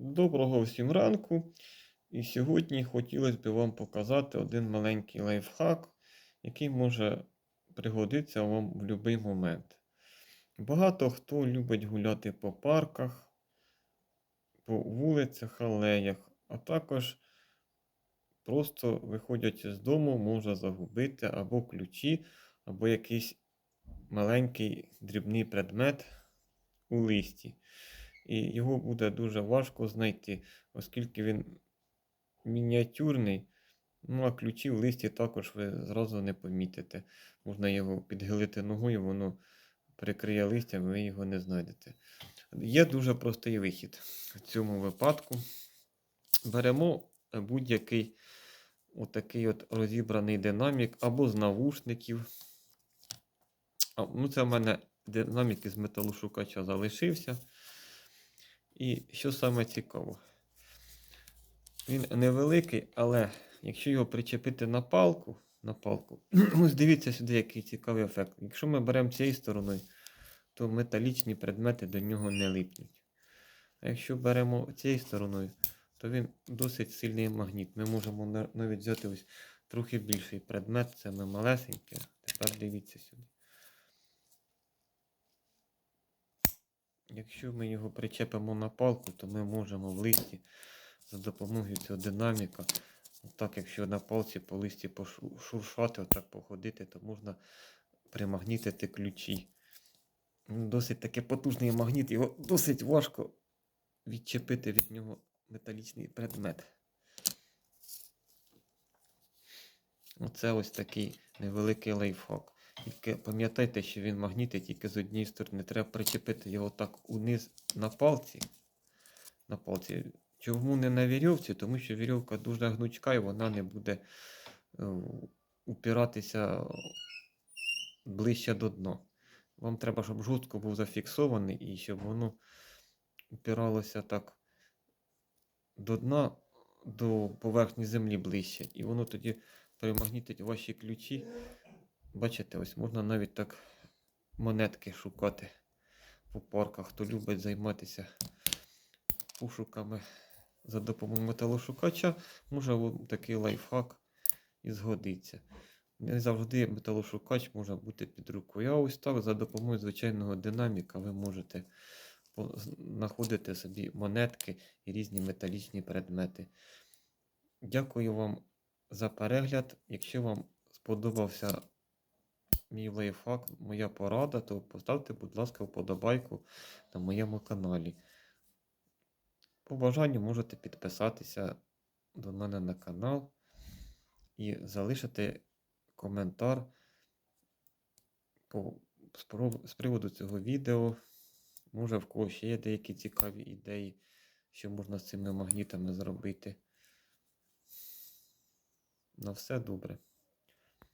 Доброго всім ранку. І сьогодні хотілося б вам показати один маленький лайфхак, який може пригодитися вам в будь-який момент. Багато хто любить гуляти по парках, по вулицях, алеях, а також просто виходячи з дому, може загубити або ключі, або якийсь маленький дрібний предмет у листі і його буде дуже важко знайти, оскільки він мініатюрний. Ну, а ключі в листі також ви зразу не помітите. Можна його підгилити ногою, воно прикриє листям, ви його не знайдете. Є дуже простий вихід в цьому випадку. Беремо будь-який отакий от розібраний динамік або з навушників. А, ну, це в мене динамік із металошукача залишився. І що саме цікаво, він невеликий, але якщо його причепити на палку, на палку, ось дивіться сюди, який цікавий ефект. Якщо ми беремо цією стороною, то металічні предмети до нього не липнуть. А якщо беремо цією стороною, то він досить сильний магніт. Ми можемо навіть взяти ось трохи більший предмет, це ми малесеньке. Тепер дивіться сюди. Якщо ми його причепимо на палку, то ми можемо в листі за допомогою цього динаміка, так якщо на палці по листі пошуршати, отак походити, то можна примагнітити ключі. Досить таки потужний магніт, його досить важко відчепити від нього металічний предмет. Оце ось такий невеликий лайфхак. Тільки пам'ятайте, що він магнітить тільки з однієї сторони. Треба причепити його так униз на палці. На палці. Чому не на вірьовці? Тому що вірьовка дуже гнучка і вона не буде е, упиратися ближче до дна. Вам треба, щоб жорстко був зафіксований і щоб воно упиралося так до дна, до поверхні землі ближче. І воно тоді примагнітить ваші ключі. Бачите, ось можна навіть так монетки шукати по парках. Хто любить займатися пошуками за допомогою металошукача, може такий лайфхак і згодиться. Не завжди металошукач може бути під рукою. А ось так за допомогою звичайного динаміка ви можете знаходити собі монетки і різні металічні предмети. Дякую вам за перегляд. Якщо вам сподобався мій лайфхак, моя порада, то поставте, будь ласка, вподобайку на моєму каналі. По бажанню можете підписатися до мене на канал і залишити коментар по, з, приводу цього відео. Може, в когось ще є деякі цікаві ідеї, що можна з цими магнітами зробити. На все добре.